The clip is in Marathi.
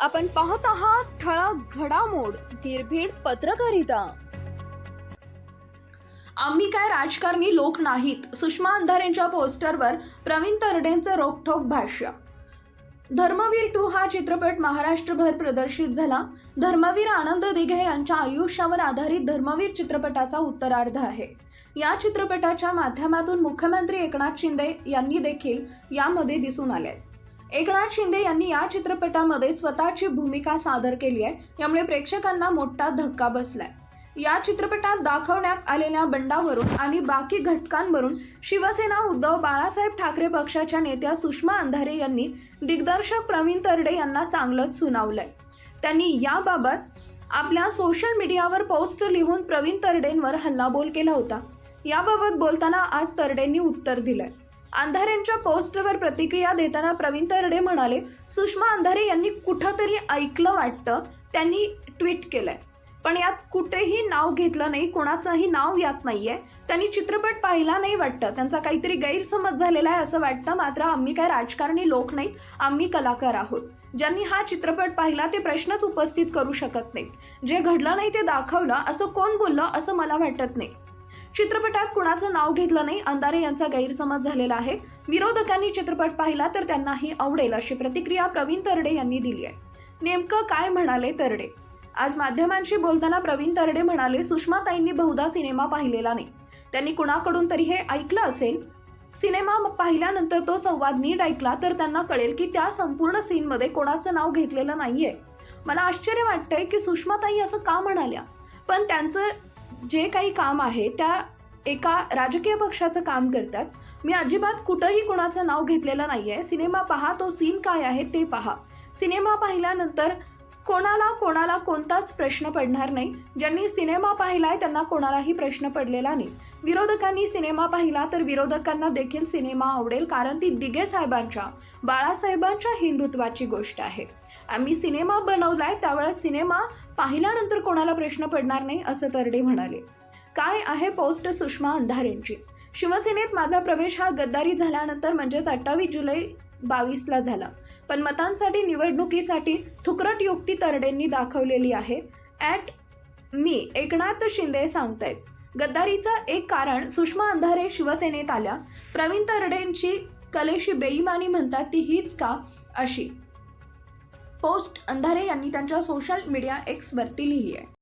आपण पाहत आहात ठळक घडामोड निर्भीड पत्रकारिता. आम्ही काय राजकारणी लोक नाहीत सुषमा अंधारेंच्या पोस्टरवर प्रवीण तरडेंचं रोखठोक भाष्य. धर्मवीर टू हा चित्रपट महाराष्ट्रभर प्रदर्शित झाला. धर्मवीर आनंद दिघे यांच्या आयुष्यावर आधारित धर्मवीर चित्रपटाचा उत्तरार्ध आहे. या चित्रपटाच्या माध्यमातून मुख्यमंत्री एकनाथ शिंदे यांनी देखील यामध्ये दिसून आले एकनाथ शिंदे यांनी या चित्रपटामध्ये स्वतःची भूमिका सादर केली आहे. यामुळे प्रेक्षकांना मोठा धक्का बसलाय. या चित्रपटात दाखवण्यात आलेल्या बंडावरून आणि बाकी घटकांवरून शिवसेना उद्धव बाळासाहेब ठाकरे पक्षाच्या नेत्या सुषमा अंधारे यांनी दिग्दर्शक प्रवीण तरडे यांना चांगलंच सुनावलंय. त्यांनी याबाबत आपल्या सोशल मीडियावर पोस्ट लिहून प्रवीण तरडेंवर हल्लाबोल केला होता. याबाबत बोलताना आज तरडेंनी उत्तर दिलंय. अंधारेंच्या पोस्टवर प्रतिक्रिया देताना प्रवीण तरडे म्हणाले सुषमा अंधारे यांनी कुठंतरी ऐकलं वाटतं त्यांनी ट्विट केलंय. पण यात कुठेही नाव घेतलं नाही कोणाचंही नाव यात नाहीये. त्यांनी चित्रपट पाहिला नाही वाटतं. त्यांचा काहीतरी गैरसमज झालेला आहे असं वाटतं मात्र आम्ही काय राजकारणी लोक नाही आम्ही कलाकार आहोत. ज्यांनी हा चित्रपट पाहिला ते प्रश्नच उपस्थित करू शकत नाहीत. जे घडलं नाही ते दाखवलं असं कोण बोललं असं मला वाटत नाही. चित्रपटात कुणाचं नाव घेतलं नाही अंधारे यांचा गैरसमज झालेला आहे. विरोधकांनी चित्रपट पाहिला तर त्यांनाही आवडेल अशी प्रतिक्रिया प्रवीण तरडे यांनी दिली आहे. नेमकं काय म्हणाले तरडे? आज माध्यमांशी बोलताना प्रवीण तरडे म्हणाले सुषमाताईंनी बहुधा सिनेमा पाहिलेला नाही. त्यांनी कुणाकडून तरी हे ऐकलं असेल? सिनेमा पाहिल्यानंतर तो संवाद नीट ऐकला तर त्यांना कळेल की त्या संपूर्ण सीनमध्ये कोणाचं नाव घेतलेलं नाहीये. मला आश्चर्य वाटतंय की सुषमाताई असं का म्हणाल्या? पण त्यांचं जे काही काम आहे त्या एका राजकीय पक्षाचं काम करतात. मी अजिबात कुठंही कुणाचं नाव घेतलेलं नाही आहे सिनेमा पहा तो सीन काय आहे ते पहा. सिनेमा पाहिल्यानंतर कोणाला कोणाला कोणताच प्रश्न पडणार नाही. ज्यांनी सिनेमा पाहिलाय त्यांना कोणालाही प्रश्न पडलेला नाही. विरोधकांनी सिनेमा पाहिला तर विरोधकांना देखील सिनेमा आवडेल कारण ती दिगे साहेबांच्या बाळासाहेबांच्या हिंदुत्वाची गोष्ट आहे. आम्ही सिनेमा बनवलाय त्यावेळेस सिनेमा पाहिल्यानंतर कोणाला प्रश्न पडणार नाही असं तरडे म्हणाले. काय आहे पोस्ट सुषमा अंधारेंची? शिवसेनेत माझा प्रवेश हा गद्दारी झाल्यानंतर म्हणजेच अठ्ठावीस जुलै बावीसला झाला. पण मतांसाठी निवडणुकीसाठी थुकरट युक्ती तरडेंनी दाखवलेली आहे. ॲट मी एकनाथ शिंदे सांगतायत. गद्दारीचं एक कारण सुषमा अंधारे शिवसेनेत आल्या. प्रवीण तरडेंची कलेशी बेईमानी म्हणतात ती हीच का अशी. पोस्ट अंधारे यांनी त्यांच्या सोशल मीडिया एक्सवरती लिहिली आहे.